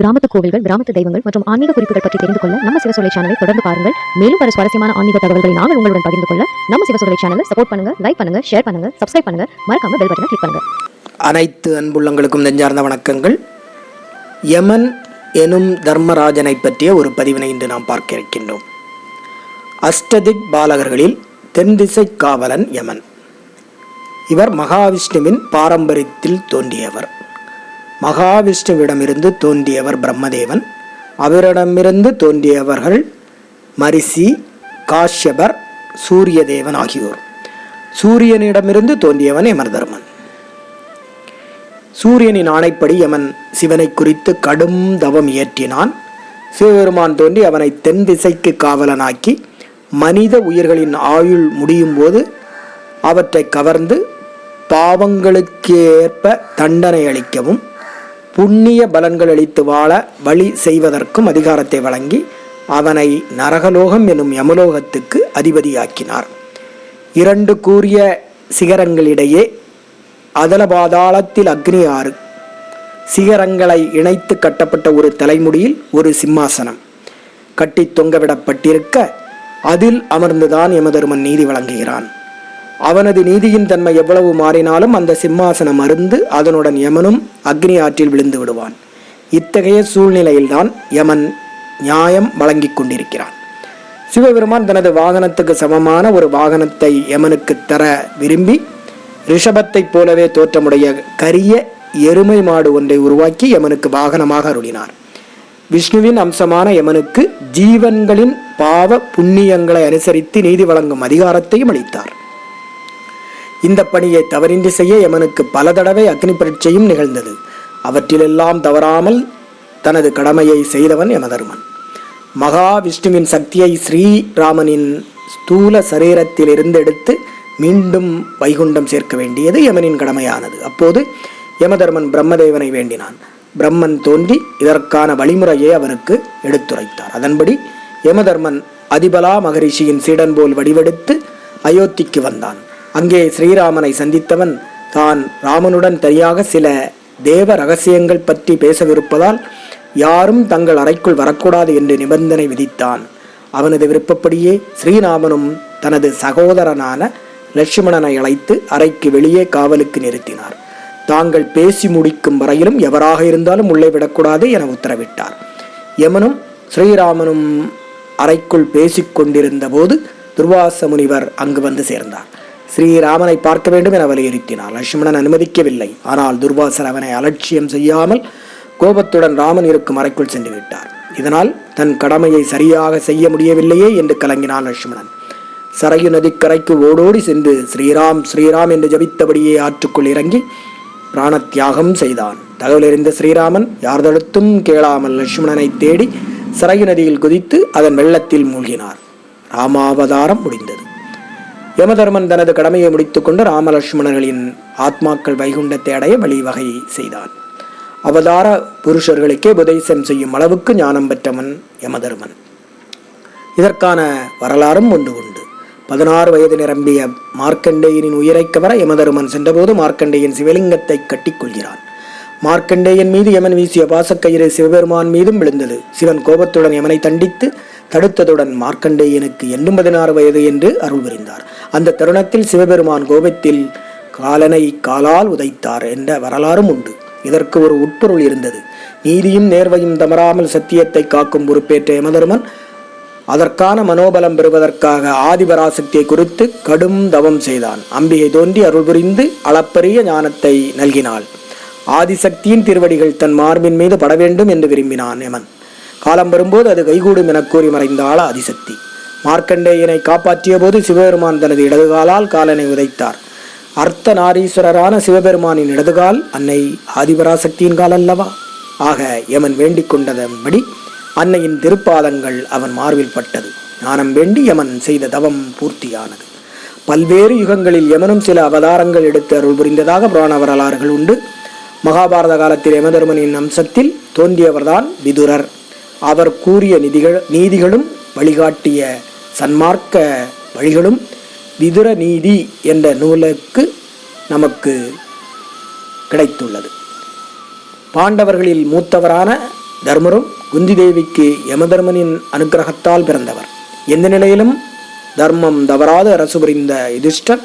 கிராமத்து கோவில்கள் கிராமத்து தெய்வங்கள் மற்றும் ஆன்மீக குறிப்புகள் பற்றி தெரிந்து கொள்ள நம்ம சிவசோலை சேனலை தொடர்ந்து பாருங்கள். மேலும் பல சுவாரஸ்யமான ஆன்மீக தகவல்களை நாங்கள் உங்களுடன் பகிர்ந்து கொள்ள நம்ம சிவசோலை சேனலை சப்போர்ட் பண்ணுங்க லைக் பண்ணுங்க ஷேர் பண்ணுங்க சப்ஸ்கிரைப் பண்ணுங்க. மறக்காம பெல் பட்டனை கிளிக் பண்ணுங்க. அனைத்து அன்புள்ளங்களுக்கும் நெஞ்சார்ந்த வணக்கங்கள். யமன் எனும் தர்மராஜனை பற்றிய ஒரு பதிவினை இன்று நாம் பார்க்க இருக்கின்றோம். அஷ்டதிக் பாலகர்களில் தென்திசை காவலன் யமன். இவர் மகாவிஷ்ணுவின் பாரம்பரியத்தில் தோன்றியவர். மகாவிஷ்ணுவிடமிருந்து தோன்றியவர் பிரம்மதேவன் அவரிடமிருந்து தோன்றியவர்கள் மரிசி காஷ்யபர் சூரியதேவன் ஆகியோர். சூரியனிடமிருந்து தோன்றியவன் யமர்தர்மன். சூரியனின் ஆணைப்படி யமன் சிவனை குறித்து கடும் தவம் இயற்றினான். சிவபெருமான் தோன்றி அவனை தென் திசைக்கு காவலனாக்கி மனித உயிர்களின் ஆயுள் முடியும் போது அவற்றை கவர்ந்து பாவங்களுக்கு ஏற்ப தண்டனை அளிக்கவும் புண்ணிய பலன்கள் அளித்து வாழ வழி செய்வதற்கும் அதிகாரத்தை வழங்கி அவனை நரகலோகம் என்னும் யமலோகத்துக்கு அதிபதியாக்கினார். இரண்டு கூறிய சிகரங்களிடையே அதல பாதாளத்தில் அக்னி ஆறு சிகரங்களை இணைத்து கட்டப்பட்ட ஒரு தலைமுடியில் ஒரு சிம்மாசனம் கட்டி தொங்கவிடப்பட்டிருக்க அதில் அமர்ந்துதான் யமதருமன் நீதி வழங்குகிறான். அவனது நீதியின் தன்மை எவ்வளவு மாறினாலும் அந்த சிம்மாசனம் அருந்து அதனுடன் யமனும் அக்னி ஆற்றில் விழுந்து விடுவான். இத்தகைய சூழ்நிலையில்தான் யமன் நியாயம் வழங்கிக் கொண்டிருக்கிறான். சிவபெருமான் தனது வாகனத்துக்கு சமமான ஒரு வாகனத்தை யமனுக்கு தர விரும்பி ரிஷபத்தைப் போலவே தோற்றமுடைய கரிய எருமை மாடு ஒன்றை உருவாக்கி யமனுக்கு வாகனமாக அருளினார். விஷ்ணுவின் அம்சமான யமனுக்கு ஜீவன்களின் பாவ புண்ணியங்களை அனுசரித்து நீதி வழங்கும் அதிகாரத்தையும் அளித்தார். இந்த பணியை தவறின்றி செய்ய யமனுக்கு பல தடவை அக்னி பரீட்சையும் நிகழ்ந்தது. அவற்றிலெல்லாம் தவறாமல் தனது கடமையை செய்தவன் யமதர்மன். மகாவிஷ்ணுவின் சக்தியை ஸ்ரீராமனின் ஸ்தூல சரீரத்திலிருந்து எடுத்து மீண்டும் வைகுண்டம் சேர்க்க வேண்டியது யமனின் கடமையானது. அப்போது யமதர்மன் பிரம்மதேவனை வேண்டினான். பிரம்மன் தோன்றி இதற்கான வழிமுறையை அவனுக்கு எடுத்துரைத்தார். அதன்படி யமதர்மன் அதிபலா மகரிஷியின் சீடன் போல் வடிவெடுத்து அயோத்திக்கு வந்தான். அங்கே ஸ்ரீராமனை சந்தித்தவன் தான் ராமனுடன் தனியாக சில தேவ ரகசியங்கள் பற்றி பேசவிருப்பதால் யாரும் தங்கள் அறைக்குள் வரக்கூடாது என்று நிபந்தனை விதித்தான். அவனது விருப்பப்படியே ஸ்ரீராமனும் தனது சகோதரனான லட்சுமணனை அழைத்து அறைக்கு வெளியே காவலுக்கு நிறுத்தினார். தாங்கள் பேசி முடிக்கும் வரையிலும் எவராக இருந்தாலும் உள்ளே விடக்கூடாது என உத்தரவிட்டார். யமனும் ஸ்ரீராமனும் அறைக்குள் பேசிக்கொண்டிருந்த போது துர்வாச முனிவர் அங்கு வந்து சேர்ந்தார். ஸ்ரீராமனை பார்க்க வேண்டும் என வலியுறுத்தினார். லட்சுமணன் அனுமதிக்கவில்லை. ஆனால் துர்வாசர் அவனை அலட்சியம் செய்யாமல் கோபத்துடன் ராமன் இருக்கும் அறைக்குள் சென்று விட்டார். இதனால் தன் கடமையை சரியாக செய்ய முடியவில்லையே என்று கலங்கினான் லட்சுமணன். சரையு நதிக்கரைக்கு ஓடோடி சென்று ஸ்ரீராம் ஸ்ரீராம் என்று ஜபித்தபடியே ஆற்றுக்குள் இறங்கி பிராணத்தியாகம் செய்தான். தகவலறிந்த ஸ்ரீராமன் யார் தடுத்தும்? கேளாமல் லட்சுமணனை தேடி சரையு நதியில் குதித்து அதன் வெள்ளத்தில் மூழ்கினார். ராமாவதாரம் முடிந்தது. யமதர்மன் தனது கடமையை முடித்துக்கொண்டு ராமலட்சுமணர்களின் ஆத்மாக்கள் வைகுண்டத்தை அடைய வழிவகை செய்தான். அவதார புருஷர்களுக்கே உபதேசம் செய்யும் அளவுக்கு ஞானம் பெற்றவன் யமதர்மன். இதற்கான வரலாறும் ஒன்று உண்டு. பதினாறு வயது நிரம்பிய மார்க்கண்டேயனின் உயிரை கவர யமதர்மன் சென்றபோது மார்க்கண்டேயன் சிவலிங்கத்தை கட்டிக்கொள்கிறான் மார்க்கண்டேயன் மீது யமன் வீசிய பாசக்கயிறு சிவபெருமான் மீதும் விழுந்தது. சிவன் கோபத்துடன் யமனை தண்டித்து தடுத்ததுடன் மார்க்கண்டேயனுக்கு எண்ணும் பதினாறு வயது என்று அருள் புரிந்தார் அந்த தருணத்தில் சிவபெருமான் கோபத்தில் காலனை காலால் உதைத்தார் என்ற வரலாறும் உண்டு. இதற்கு ஒரு உட்பொருள் இருந்தது. நீதியும் நேர்வையும் தமராமல் சத்தியத்தை காக்கும் பொறுப்பேற்ற யமதர்மன் அதற்கான மனோபலம் பெறுவதற்காக ஆதிபராசக்தியை குறித்து கடும் தவம் செய்தான். அம்பிகை தோன்றி அருள் புரிந்து அளப்பரிய ஞானத்தை நல்கினாள். ஆதிசக்தியின் திருவடிகள் தன் மார்பின் மீது பட வேண்டும் என்று விரும்பினான் யமன். காலம் வரும்போது அது கைகூடும் என கூறி மறைந்தாள் ஆதிசக்தி. மார்க்கண்டேயனை காப்பாற்றிய போது சிவபெருமான் தனது இடதுகாலால் காலனை உதைத்தார். அர்த்த நாரீஸ்வரரான சிவபெருமானின் இடதுகால் அன்னை ஆதிபராசக்தியின் கால் அல்லவா? ஆக யமன் வேண்டிக் கொண்டதன்படி அன்னையின் திருப்பாதங்கள் அவன் மார்பில் பட்டது. ஞானம் வேண்டி யமன் செய்த தவம் பூர்த்தியானது. பல்வேறு யுகங்களில் யமனும் சில அவதாரங்கள் எடுத்து அருள் புரிந்ததாக புராண வரலாறுகள் உண்டு. மகாபாரத காலத்தில் யமதர்மனின் அம்சத்தில் தோன்றியவர்தான் விதுரர். அவர் கூறிய நிதிகள் நீதிகளும் வழிகாட்டிய சன்மார்க்க வழிகளும் விதுர நீதி என்ற நூலுக்கு நமக்கு கிடைத்துள்ளது. பாண்டவர்களில் மூத்தவரான தர்மரும் குந்தி தேவிக்கு யமதர்மனின் அனுக்கிரகத்தால் பிறந்தவர். எந்த நிலையிலும் தர்மம் தவறாத அரசு புரிந்த யுதிஷ்டர்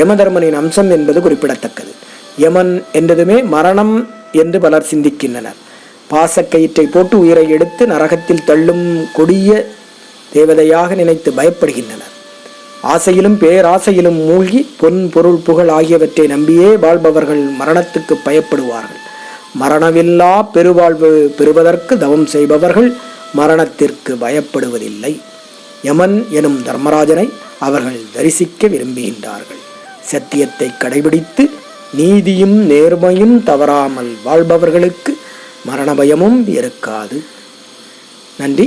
யமதர்மனின் அம்சம் என்பது குறிப்பிடத்தக்கது. யமன் என்றதுமே மரணம் என்று பலர் சிந்திக்கின்றனர். பாசக்கயிற்றை போட்டு உயிரை எடுத்து நரகத்தில் தள்ளும் கொடிய தேவதையாக நினைத்து பயப்படுகின்றனர். ஆசையிலும் பேராசையிலும் மூழ்கி பொன் பொருள் புகழ் ஆகியவற்றை நம்பியே வாழ்பவர்கள் மரணத்துக்கு பயப்படுவார்கள். மரணமில்லா பெருவாழ்வு பெறுவதற்கு தவம் செய்பவர்கள் மரணத்திற்கு பயப்படுவதில்லை. யமன் எனும் தர்மராஜனை அவர்கள் தரிசிக்க விரும்புகின்றார்கள். சத்தியத்தை கடைபிடித்து நீதியும் நேர்மையும் தவறாமல் வாழ்பவர்களுக்கு மரண பயமும் இருக்காது. நன்றி.